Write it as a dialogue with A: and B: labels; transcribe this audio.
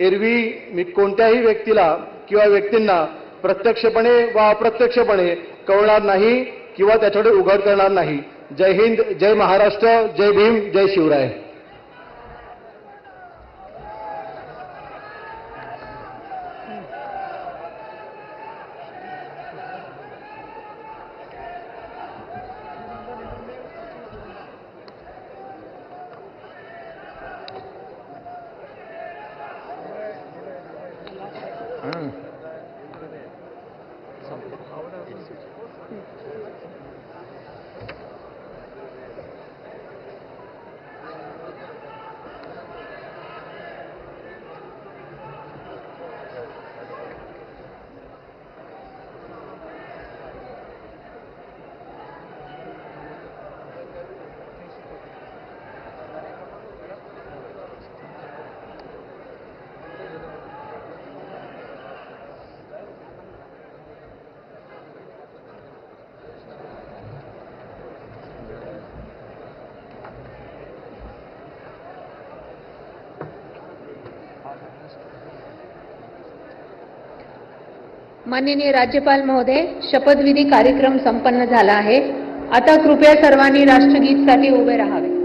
A: एरवी मी कोणत्याही व्यक्तीला किंवा व्यक्तींना प्रत्यक्षपणे वा अप्रत्यक्षपणे कळणार नाही किंवा त्याच्याकडे उघड करणार नाही. जय हिंद जय महाराष्ट्र जय भीम जय शिवराय.
B: Mm.
C: माननीय राज्यपाल महोदय शपथविधी कार्यक्रम संपन्न झाला आहे. आता कृपया सर्वांनी राष्ट्रगीतसाठी उभे राहावे.